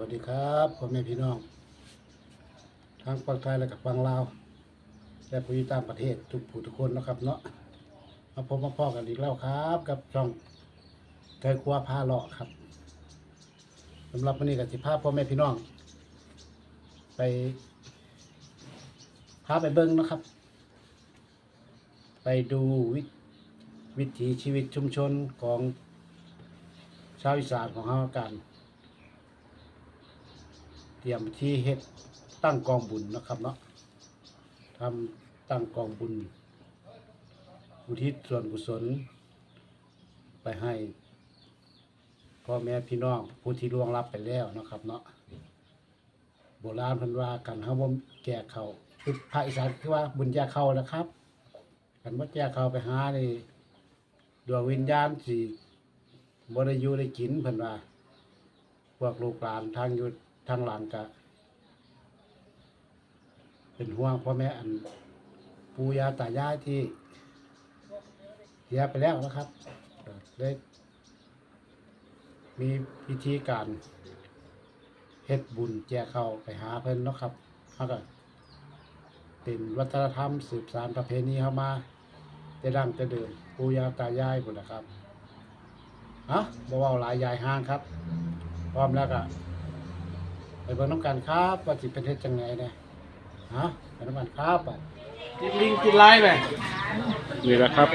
วัสดีครับพ่อแม่พี่น้องทั้งฝั่งไทยและกับฝั่งลาว และผู้ที่ต่างประเทศทุกผู้ทุกคนนะครับเนาะมาพบมาพ่อกันอีกแล้วครับ กับช่องไทยครัวพาเลาะครับสำหรับวันนี้กับสิภาพพ่อแม่พี่น้อง ไปพาไปเบิ้งนะครับ ไปดูวิวิถีชีวิตชุมชนของชาวอีสานของเรากัน ตรียมที่เฮ็ดตั้งกองบุญนะครับเนาะทำตั้งกองบุญ อุทิศส่วนกุศล ไปให้พ่อแม่พี่น้องผู้ที่ล่วงลับไปแล้วนะครับ เนาะโบราณพันว่ากันเฮาบ่แก่เขาคือภาคอีสานคือว่าบุญแก่เขานะครับกันว่าแก่เขาไปหาในดวงวิญญาณสิบ่ได้อยู่ได้กินเพิ่นว่า พวกลูกหลานทางอยู่ ทางหลังกะ เป็นห่วงพ่อแม่อันปู่ย่าตายายที่เสียไปแล้วนะครับได้มีพิธีการเฮ็ดบุญแจกเขาไปหาเพิ่นนะครับเขาก็เป็นวัฒนธรรมสืบสานประเพณีเข้ามาแต่ดั้งแต่เดิมปู่ย่าตายายพุ่นนะครับเอะบ่เว้าหลายยายห้างครับ พร้อมแล้วก็ ไปเบิ่งน้ำกันครับว่าสิเป็นเฮ็ดจังไงเนี่ยฮะไปน้ำกันครับบัดกินลิงกินไล่ไปนี่แหละครับ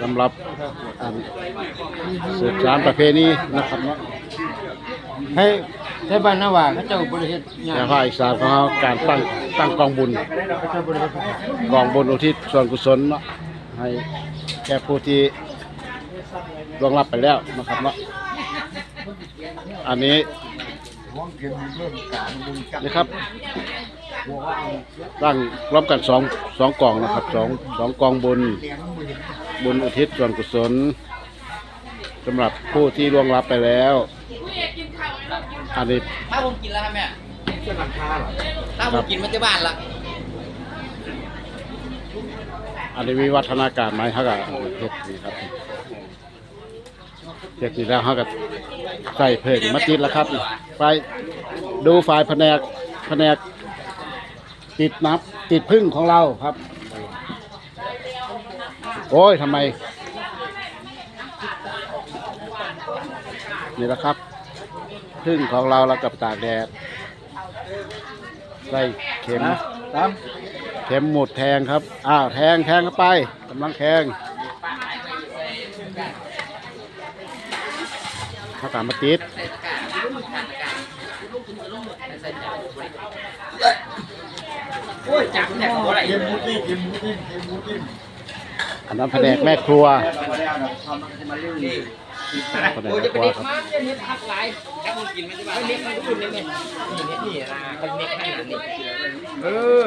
สำหรับอันสืบสานประเพณีนะครับเนาะให้ให้บ้านนาว่าเขาเจ้าบริเฮ็ดงานแต่ภาคอีสานของเราการตั้งตั้งกองบุญ เขาเจ้าบริเฮ็ดกองบุญอุทิศส่วนกุศลเนาะให้แก่ผู้ที่ล่วงลับไปแล้วนะครับเนาะ อันนี้นี่ครับตั้งร่วมกันสองสองกองนะครับสองสองกองบุญบุญอุทิศส่วนกุศลสำหรับผู้ที่ล่วงลับไปแล้ว อันนี้ถ้าผมกินแล้วครับแม่ถ้าผมกินมันจะบ้านละอันนี้วิวัฒนาการไหมเขาก็เฮ็ดนี่ครับ เฮ็ดนี่แล้วเขาก็ใส่เพิ่มมาติดแล้วครับไปดูฝ่ายแผนกแผนกติดนับ ติดพึ่งของเราครับ โอ้ยทำไม นี่แหละครับพึ่งของเราเรากับตากแดดใส่เข็มตามเข็มหมุดแทงครับ อ้าวแทงแทงเข้าไปกำลังแทง ถ้าตามาติดโอ้ยจับแทบหัวไหลอันนั้นแผนกแม่ครัวแผนกโอ้ยแม่จะเป็นรัวเด็กครับมากจะเน็ตทักไลน์ถ้าผมกินมันจะบ้านเน็ตมันก็อุ่นเลยนี่นี่นี่นะมันเน็ตให้หนานี่เออ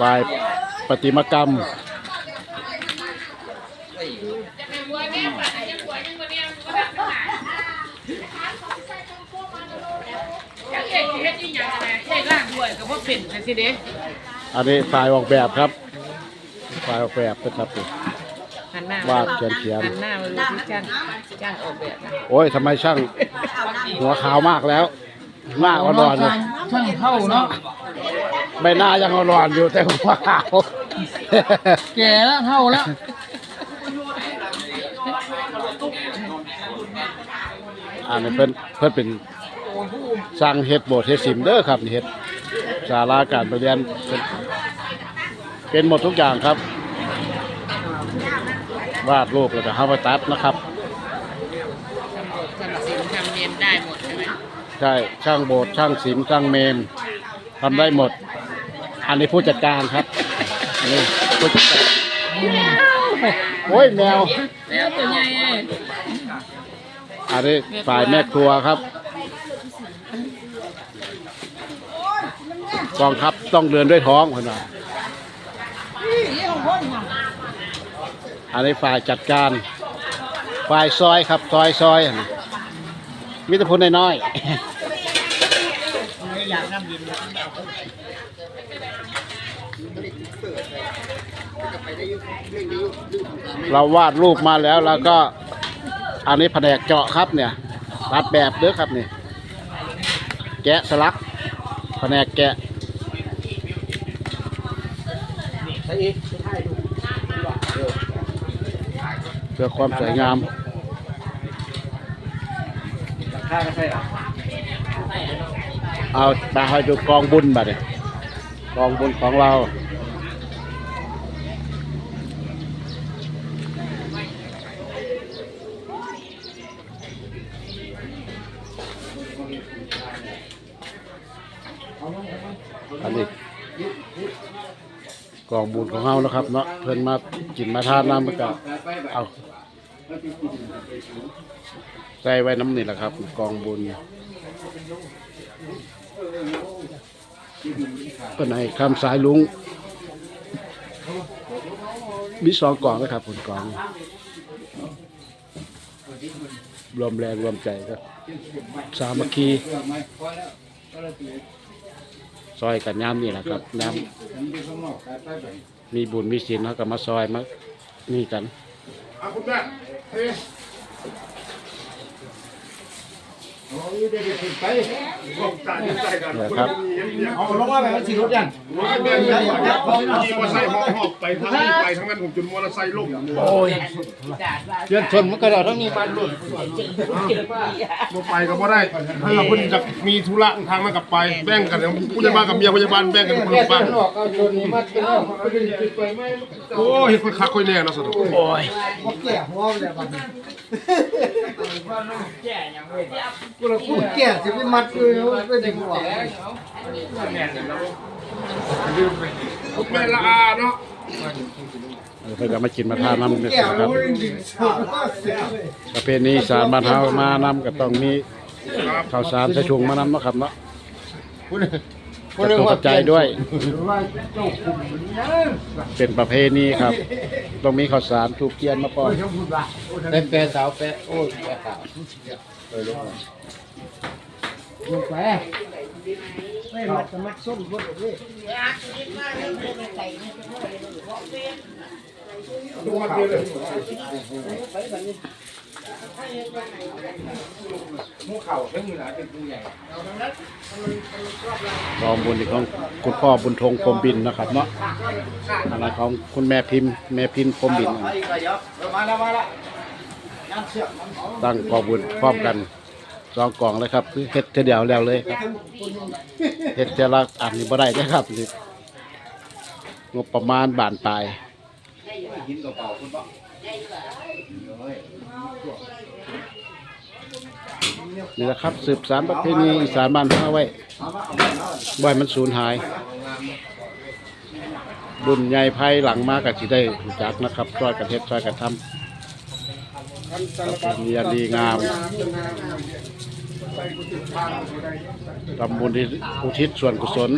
ฝ่ายปฏิมากรรม ยัง เอกเฮ็ดอีหยังอะนะเอกล่างด้วยก็บ่เป็นจังซี่เด้อันนี้ฝ่ายออกแบบครับฝ่ายออกแบบนะครับหันหน้าวาดเขียนเขียน หันหน้ามาดูที่จ้างจ้างออกแบบนะโอ้ยทำไมช่างหัวขาวมากแล้ว หน้าอ่อนๆอยู่ช่างเท่าเนาะใบหน้ายังอ่อนๆอยู่แต่หัวขาว แก่แล้วเท่าแล้วอันนี้เพิ่นเพิ่นเป็น สร้างเฮ็ดโบสถ์เฮ็ดสิมเด้อครับนี่เฮ็ดศาลาการประเรียนเป็นเป็นหมดทุกอย่างครับ วาดรูปแล้วก็เฮาไปตัดนะครับทำศิลป์ทำเนียนได้หมดใช่ไหมใช่ช่างโบสถ์ช่างศิลป์ช่างเมนทำได้หมด อันนี้ผู้จัดการครับอันนี้ผู้จัดการโอ้ยแมวแล้วตัวใหญ่ไอ้อันนี้ฝ่ายแม่ครัวครับ กองทัพต้องเดินด้วยท้องคนน่ะอันนี้ฝ่ายจัดการ ฝ่ายซอยครับซอยซอยมิตรพลน้อยเราวาดรูปมาแล้วเราก็ อันนี้แผนกเจาะครับเนี่ยรัดแบบเด้อครับนี่ แกะสลักแผนกแกะเพื่อความสวยงามเอาไปให้ดูกองบุญบัดเนี่ยกองบุญของเรา อันนี้ กองบุญของเรานะครับ เนาะเพิ่นมากินมาทานน้ำมันก็เอาใส่ไว้น้ำนี่แหละครับกองบุญเป็นไอ้คำสายลุงมีสองกองนะครับผลกอง รวมแรงรวมใจก็สามัคคี ซอยกันย้ำนี่แหละครับน้ำมีบุญมีศีลเขาก็มาซอยมานี่กัน เอาคุณแม่เฮ้ยโอ้ยเด็กๆไปบอกตาดีใจกั นเนี่ยครับเอาลงมาแบบว่าสีรถยังว่าแม่งเลยขี่มอเตอร์ไซค์หอบหอบไปทั้งนี้ไปทั้งนั้นผมจนมอเตอร์ไซค์ล่มโอ้ยเชื่อชนมันกระโดดทั้งนี้บ้านรุ่นบ่ไปก็บ่ได้ถ้าเราเพิ่นจะมีธุระทางนั้นกับไปแบ่งกันผู้ใหญ่บ้านกับเมียผู้ใหญ่บ้านแบ่งกันคนละบ้านโอ้ยค่อยคักค่อยแน่นะสุดโอ้ยแก่หัวเลยบัดนี้ แก่ยังเว้ยกูละกูแก่สิไปมัดเลยไปดึงหัวแม่นแล้วแม่ละอาเนาะเออเพิ่นก็มากินมาทานน้ำนี่แก่ครับประเพณีสารบ้านเฮามานำก็ต้องมีข้าวสารใส่ถุงมานำนะครับเนาะ กระตุ้นกระจายด้วย ว่าเจ้าคุมยังเป็นประเพณีครับต้องมีข้าวสารถูกเกียนมาป้อนเจ้าพูดว่าได้แปดสาวแปดโอ้ยแปดสาวลงไปไม่มัดจะมัดส้มพวกนี้ มูเข่าทั้งมือหลาเป็นผู้ใหญ่กองบุญของคุณพ่อบุญทงพรมบินนะครับเนาะอันนั้นของคุณแม่พิมพ์แม่พิมพรมบิน ตั้งกองบุญพร้อมกันสองกองเลยครับคือเฮ็ดเทีเดียวแล้วเลยครับเฮ็ดเทละอันนี้บ่ได้นะครับงบประมาณบานปลาย กินกระเป๋าคุณป่ะนี่แหละครับสืบสานประเพณีอีสานบ้านเฮาไว้บ่ให้มันสูญหาย บุญใหญ่ภัยหลังมาก็สิได้รู้จักนะครับช่วยกันเฮ็ดช่วยกันทำประเพณีอันดีงามทำบุญที่อุทิศส่วนกุศล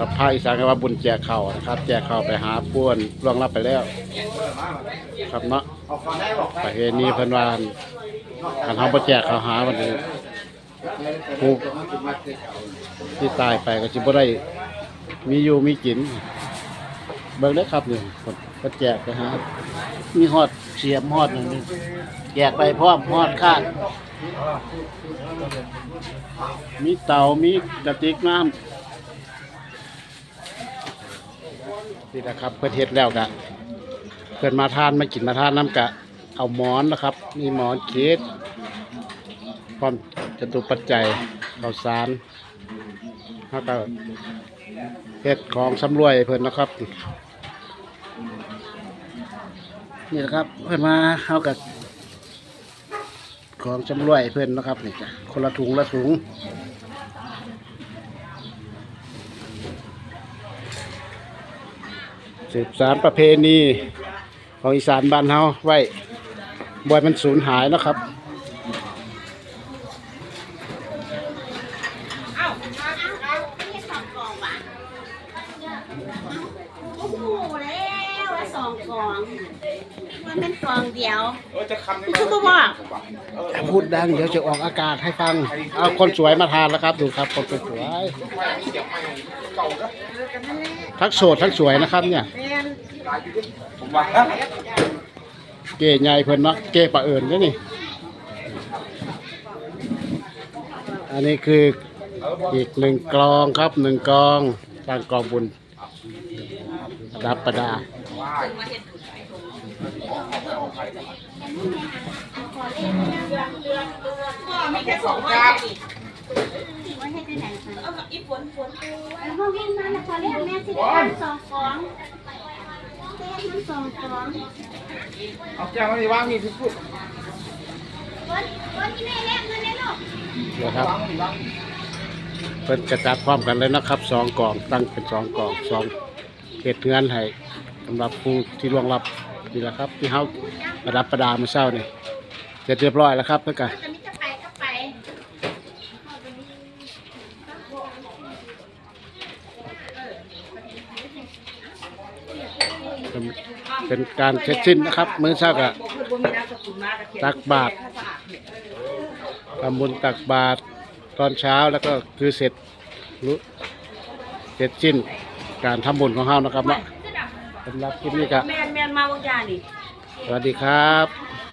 ครับภาคอีสานก็ว่าบุญแจกข้าวนะครับ แจกข้าวไปหาป้วนล่วงรับไปแล้ว ครับเนาะเอาฟังได้บอกประเพณีเพิ่นว่าคันเฮาบ่แจกข้าวหาวันนี้ผู้ที่ตายไปก็สิบ่ได้มีอยู่มีกิน เบิ่งเด้ครับหนี่เพิ่นก็แจกไปหามีฮอดเสียมฮอดหนั่นนี่แจกไปพร้อมฮอดข้างมีเตามีกระติกน้ำ นี่นะครับเพิ่นเฮ็ดแล้วก็เพื่อนมาทานมากินมาทานน้ำกะ เอาหมอนนะครับ มีหมอนเคสพร้อมจตุปัจจัยข้าวสารแล้วก็เฮ็ดของสำรวยเพื่อนนะครับ นี่นะครับ เพื่อนมาเอากับของสำรวยเพื่อนนะครับนี่จ้ะคนละถุงละถุง สืบสารประเพณีของอีสานบ้านเฮาไว้บ่อยมันสูญหายนะครับโอ้โหแล้วสองกองมันเป็นกองเดียวคือบ่บอกพูดดังเดี๋ยวจะออกอากาศให้ฟัง เอาคนสวยมาทานแล้วครับ ดูครับ คนสวย ทั้งโสดทั้งสวยนะครับ เนี่ย ผมว่าเก้ใหญ่เพิ่นเนาะเก้ปลาเอิญเด้อนี่ อันนี้คืออีกหนึ่งกลองครับหนึ่งกลองตั้งกองบุญประดับประดามีแค่สองวัน ไว้ให้ได้ไหนคะเอากับอีฝนฝนแล้วห้องวิ่งมาแล้วพอเรียกแม่ที่ได้สองของเรียกมันสองของเอาแก้วมาดิว่างนี่คือพูดวันวันที่แม่เรียกเงินได้ลูกนะครับ เพิ่นกระจัดพร้อมกันเลยนะครับสองกล่องตั้งเป็นสองกล่องสองเขตเงินให้สำหรับผู้ที่ล่วงลับนี่แหละครับ ที่เฮาประดับประดาเมื่อเช้านี่เสร็จเรียบร้อยแล้วครับแล้วก็จะมีจะไปก็ไป เป็นเป็นการเสร็จสิ้นนะครับ มื้อเช้าก็ตักบาตรทำบุญตักบาตรตอนเช้าแล้วก็คือเสร็จรู้เสร็จสิ้นการทำบุญของเฮานะครับเนาะสำหรับคลิปนี้ก็แมนแมนมาวงยานี่สวัสดีครับ